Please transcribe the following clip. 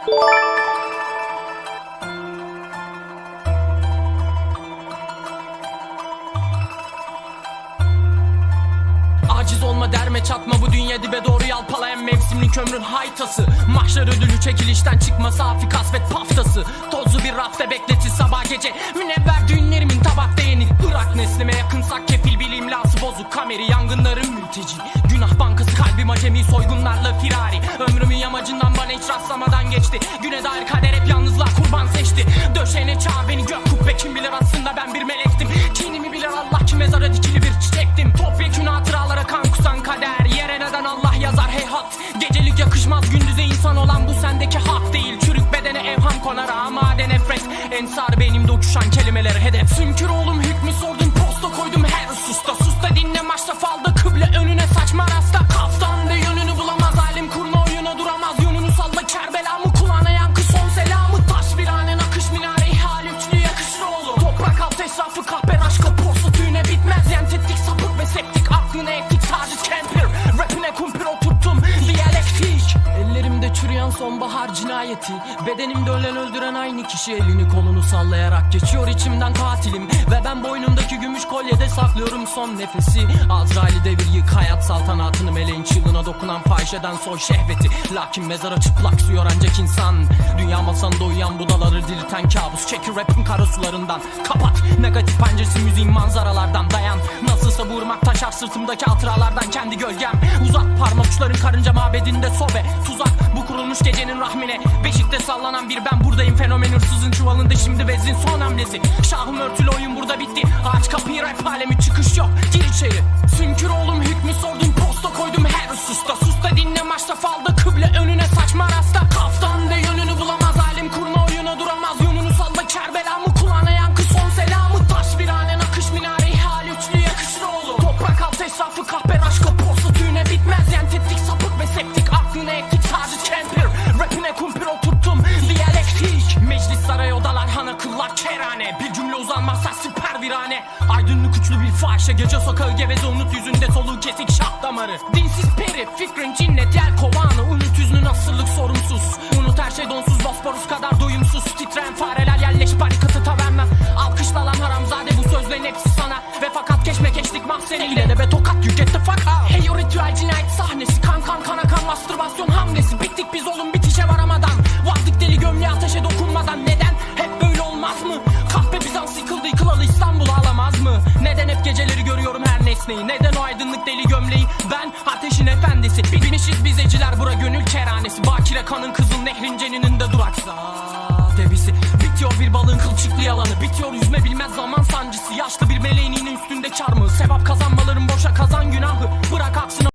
Aciz olma derme çatma bu dünya dibe doğru yalpalayan mevsimli kömrün haytası Mahşer ödülü çekilişten çıkma safi kasvet paftası. Tozlu bir rafta bekletir mülteci Günah bankası kalbim acemi soygunlarla firari. Ömrümün yamacından bana hiç rastlamadan geçti. Güne dair kader hep yalnızlığa kurban seçti. Döşene çağ beni gök kubbe kim bilir aslında ben bir melektim. Kinimi bilir Allah ki mezara dikili bir çiçektim. Topyekün hatıralara kan kusan kader. Yere neden Allah yazar heyhat Gecelik yakışmaz gündüze insan olan bu sendeki hak değil. Çürük bedene evham konar amade nefret. Ensar beynimde uçuşan kelimeleri hedef. Sünkür oğlum çürüyen sonbahar cinayeti. Bedenimde ölen öldüren aynı kişi Elini kolunu sallayarak geçiyor içimden katilim. Ve ben boynumdaki gümüş kolyede saklıyorum son nefesi. Azrail'i devir yık hayat saltanatını Meleğin çığlığına dokunan fahişeden soy şehveti. Lakin mezara çıplak suyor ancak insan. Dünya masanında uyuyan budaları dirilten kabus. Çekir rapin kara sularından Kapat negatif penceresi müziğin manzaralardan. Dayan Nasılsa bu ırmak taşar sırtımdaki hatıralardan. Kendi gölgem Uzat parmak uçların karınca mabedinde sobe. Tuzak bu kurulmuş gecenin rahmine. Beşikte sallanan bir ben buradayım. Fenomen hırsızın çuvalında şimdi vezin son hamlesi. Şahım örtülü oyun burada bitti. Aç kapıyı rap alemi çıkış yok. Gir içeri. Sünkür oğlum hükmü sordum. Posta koydum her hususta. Susta dinle maçta falda. Kıble önüne saçma rasta. Kaftan da yönünü bulamaz. Alim kurma virane Aydınlık uçlu bir fahişe gece sokağı geveze unut yüzünde soluğu kesik şah damarı. Dinsiz peri fikrin cinnet yel kovanı. Unut yüzünün asırlık sorumsuz. Unut her şey donsuz Bosporus kadar doyumsuz. Titreyen fareler yerleş barikatı taverna. Alkışla lan haramzade bu sözlerin hepsi sana. Ve fakat keşme geçtik mahzeniyle de be tokat the fuck out. Hey o ritüel cinayet sahnesi. Kan kan kana kan mastürbasyon hamlesi. Bittik biz oğlum bitişe varamadan. Vardık deli gömleğe ateşe dokunmadan. Neden Neden hep geceleri görüyorum her nesneyi? Neden o aydınlık deli gömleği? Ben ateşin efendisi. Binişiz bizeciler bura gönül kerhanesi Bakire kanın kızıl nehrin ceninin duraksa debisi Bitiyor bir balığın kılçıklı yalanı. Bitiyor yüzme bilmez zaman sancısı. Yaşlı